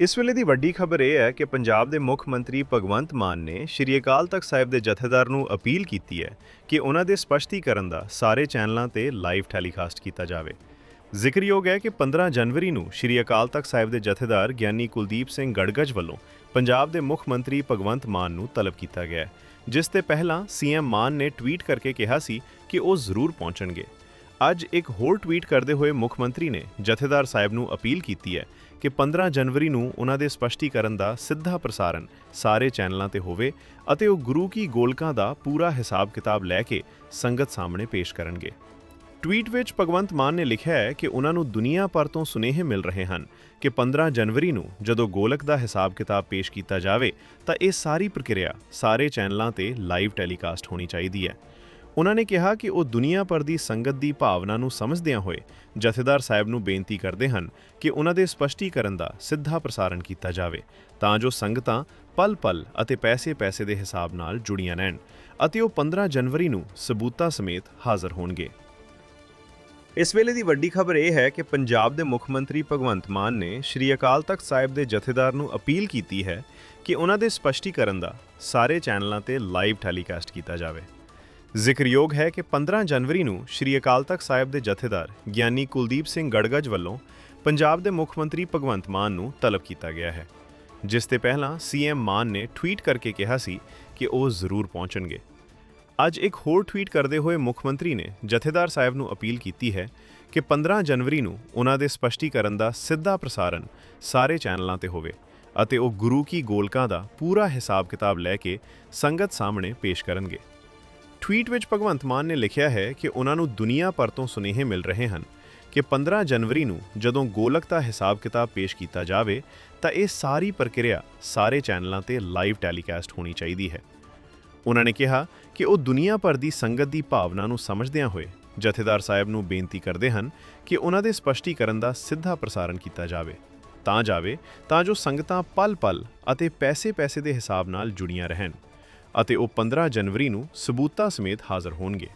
ਇਸ ਵੇਲੇ ਦੀ ਵੱਡੀ ਖਬਰ ਇਹ ਹੈ ਕਿ ਪੰਜਾਬ ਦੇ ਮੁੱਖ ਮੰਤਰੀ ਭਗਵੰਤ ਮਾਨ ਨੇ ਸ਼੍ਰੀ ਅਕਾਲ ਤਖਤ ਸਾਹਿਬ ਦੇ ਜਥੇਦਾਰ ਨੂੰ ਅਪੀਲ ਕੀਤੀ ਹੈ ਕਿ ਉਹਨਾਂ ਦੇ ਸਪਸ਼ਟੀਕਰਨ ਦਾ ਸਾਰੇ ਚੈਨਲਾਂ ਤੇ ਲਾਈਵ ਟੈਲੀਕਾਸਟ ਕੀਤਾ ਜਾਵੇ। ਜ਼ਿਕਰਯੋਗ ਹੈ ਕਿ 15 ਜਨਵਰੀ ਨੂੰ ਸ਼੍ਰੀ ਅਕਾਲ ਤਖਤ ਸਾਹਿਬ ਦੇ ਜਥੇਦਾਰ ਗਿਆਨੀ ਕੁਲਦੀਪ ਸਿੰਘ ਗੜਗੜ ਵੱਲੋਂ ਪੰਜਾਬ ਦੇ ਮੁੱਖ ਮੰਤਰੀ ਭਗਵੰਤ ਮਾਨ ਨੂੰ ਤਲਬ ਕੀਤਾ ਗਿਆ ਜਿਸ ਤੇ ਪਹਿਲਾਂ ਸੀਐਮ ਮਾਨ ਨੇ ਟਵੀਟ ਕਰਕੇ ਕਿਹਾ ਸੀ ਕਿ ਉਹ ਜ਼ਰੂਰ ਪਹੁੰਚਣਗੇ। ਅੱਜ ਇੱਕ ਹੋਰ ਟਵੀਟ ਕਰਦੇ ਹੋਏ ਮੁੱਖ ਮੰਤਰੀ ਨੇ ਜਥੇਦਾਰ ਸਾਹਿਬ ਨੂੰ ਅਪੀਲ ਕੀਤੀ ਹੈ ਕਿ 15 ਜਨਵਰੀ ਨੂੰ ਉਹਨਾਂ ਦੇ ਸਪਸ਼ਟੀਕਰਨ ਦਾ ਸਿੱਧਾ ਪ੍ਰਸਾਰਣ ਸਾਰੇ ਚੈਨਲਾਂ ਤੇ ਹੋਵੇ ਅਤੇ ਉਹ ਗੁਰੂ ਕੀ ਗੋਲਕਾਂ ਦਾ ਪੂਰਾ ਹਿਸਾਬ ਕਿਤਾਬ ਲੈ ਕੇ ਸੰਗਤ ਸਾਹਮਣੇ ਪੇਸ਼ ਕਰਨਗੇ। ਟਵੀਟ ਵਿੱਚ ਭਗਵੰਤ ਮਾਨ ਨੇ ਲਿਖਿਆ ਹੈ ਕਿ ਉਹਨਾਂ ਨੂੰ ਦੁਨੀਆ ਭਰ ਤੋਂ ਸੁਨੇਹੇ ਮਿਲ ਰਹੇ ਹਨ ਕਿ 15 ਜਨਵਰੀ ਨੂੰ ਜਦੋਂ ਗੋਲਕ ਦਾ ਹਿਸਾਬ ਕਿਤਾਬ ਪੇਸ਼ ਕੀਤਾ ਜਾਵੇ ਤਾਂ ਇਹ ਸਾਰੀ ਪ੍ਰਕਿਰਿਆ ਸਾਰੇ ਚੈਨਲਾਂ ਤੇ ਲਾਈਵ ਟੈਲੀਕਾਸਟ ਹੋਣੀ ਚਾਹੀਦੀ ਹੈ। ਉਹਨਾਂ ਨੇ ਕਿਹਾ ਕਿ ਉਹ ਦੁਨੀਆ ਭਰ ਦੀ ਸੰਗਤ ਦੀ ਭਾਵਨਾ ਨੂੰ ਸਮਝਦਿਆਂ ਹੋਏ ਜਥੇਦਾਰ ਸਾਹਿਬ ਨੂੰ ਬੇਨਤੀ ਕਰਦੇ ਹਨ ਕਿ ਉਹਨਾਂ ਦੇ ਸਪਸ਼ਟੀਕਰਨ ਦਾ ਸਿੱਧਾ ਪ੍ਰਸਾਰਣ ਕੀਤਾ ਜਾਵੇ, ਤਾਂ ਜੋ ਸੰਗਤਾਂ ਪਲ-ਪਲ ਅਤੇ ਪੈਸੇ-ਪੈਸੇ ਦੇ ਹਿਸਾਬ ਨਾਲ ਜੁੜੀਆਂ ਰਹਿਣ ਅਤੇ ਉਹ 15 ਜਨਵਰੀ ਨੂੰ ਸਬੂਤਾਂ ਸਮੇਤ ਹਾਜ਼ਰ ਹੋਣਗੇ। ਇਸ ਵੇਲੇ ਦੀ ਵੱਡੀ ਖਬਰ ਇਹ ਹੈ ਕਿ ਪੰਜਾਬ ਦੇ ਮੁੱਖ ਮੰਤਰੀ ਭਗਵੰਤ ਮਾਨ ਨੇ ਸ਼੍ਰੀ ਅਕਾਲ ਤਖਤ ਸਾਹਿਬ ਦੇ ਜਥੇਦਾਰ ਨੂੰ ਅਪੀਲ ਕੀਤੀ ਹੈ ਕਿ ਉਹਨਾਂ ਦੇ ਸਪਸ਼ਟੀਕਰਨ ਦਾ ਸਾਰੇ ਚੈਨਲਾਂ ਤੇ ਲਾਈਵ ਟੈਲੀਕਾਸਟ ਕੀਤਾ ਜਾਵੇ। ਜ਼ਿਕਰਯੋਗ ਹੈ ਕਿ 15 ਜਨਵਰੀ ਨੂੰ ਸ਼੍ਰੀ ਅਕਾਲ ਤਖਤ ਸਾਹਿਬ ਦੇ ਜਥੇਦਾਰ ਗਿਆਨੀ ਕੁਲਦੀਪ ਸਿੰਘ ਗੜਗਜ ਵੱਲੋਂ ਪੰਜਾਬ ਦੇ ਮੁੱਖ ਮੰਤਰੀ ਭਗਵੰਤ ਮਾਨ ਨੂੰ ਤਲਬ ਕੀਤਾ ਗਿਆ ਹੈ, ਜਿਸ ਤੇ ਪਹਿਲਾਂ ਸੀਐਮ ਮਾਨ ਨੇ ਟਵੀਟ ਕਰਕੇ ਕਿਹਾ ਸੀ ਕਿ ਉਹ ਜ਼ਰੂਰ ਪਹੁੰਚਣਗੇ। ਅੱਜ ਇੱਕ ਹੋਰ ਟਵੀਟ ਕਰਦੇ ਹੋਏ ਮੁੱਖ ਮੰਤਰੀ ਨੇ ਜਥੇਦਾਰ ਸਾਹਿਬ ਨੂੰ ਅਪੀਲ ਕੀਤੀ ਹੈ ਕਿ 15 ਜਨਵਰੀ ਨੂੰ ਉਹਨਾਂ ਦੇ ਸਪਸ਼ਟੀਕਰਨ ਦਾ ਸਿੱਧਾ ਪ੍ਰਸਾਰਣ ਸਾਰੇ ਚੈਨਲਾਂ ਤੇ ਹੋਵੇ ਅਤੇ ਉਹ ਗੁਰੂ ਕੀ ਗੋਲਕਾਂ ਦਾ ਪੂਰਾ ਹਿਸਾਬ ਕਿਤਾਬ ਲੈ ਕੇ ਸੰਗਤ ਸਾਹਮਣੇ ਪੇਸ਼ ਕਰਨਗੇ। ਟਵੀਟ ਵਿੱਚ ਭਗਵੰਤ ਮਾਨ ਨੇ ਲਿਖਿਆ ਹੈ ਕਿ ਉਹਨਾਂ ਨੂੰ ਦੁਨੀਆ ਭਰ ਤੋਂ ਸੁਨੇਹੇ ਮਿਲ ਰਹੇ ਹਨ ਕਿ 15 ਜਨਵਰੀ ਨੂੰ ਜਦੋਂ ਗੋਲਕ ਦਾ ਹਿਸਾਬ ਕਿਤਾਬ ਪੇਸ਼ ਕੀਤਾ ਜਾਵੇ, ਤਾਂ ਇਹ ਸਾਰੀ ਪ੍ਰਕਿਰਿਆ ਸਾਰੇ ਚੈਨਲਾਂ ਤੇ ਲਾਈਵ ਟੈਲੀਕਾਸਟ ਹੋਣੀ ਚਾਹੀਦੀ ਹੈ। ਉਹਨਾਂ ਨੇ ਕਿਹਾ ਕਿ ਉਹ ਦੁਨੀਆ ਭਰ ਦੀ ਸੰਗਤ ਦੀ ਭਾਵਨਾ ਨੂੰ ਸਮਝਦਿਆਂ ਹੋਏ ਜਥੇਦਾਰ ਸਾਹਿਬ ਨੂੰ ਬੇਨਤੀ ਕਰਦੇ ਹਨ ਕਿ ਉਹਨਾਂ ਦੇ ਸਪਸ਼ਟੀਕਰਨ ਦਾ ਸਿੱਧਾ ਪ੍ਰਸਾਰਣ ਕੀਤਾ ਜਾਵੇ। ਤਾਂ ਜਾਵੇ, ਤਾਂ ਜੋ ਸੰਗਤਾਂ ਪਲ-ਪਲ ਅਤੇ ਪੈਸੇ-ਪੈਸੇ ਦੇ ਹਿਸਾਬ ਨਾਲ ਜੁੜੀਆਂ ਰਹਿਣ। ਅਤੇ ਉਹ 15 ਜਨਵਰੀ ਨੂੰ ਸਬੂਤਾਂ ਸਮੇਤ ਹਾਜ਼ਰ ਹੋਣਗੇ।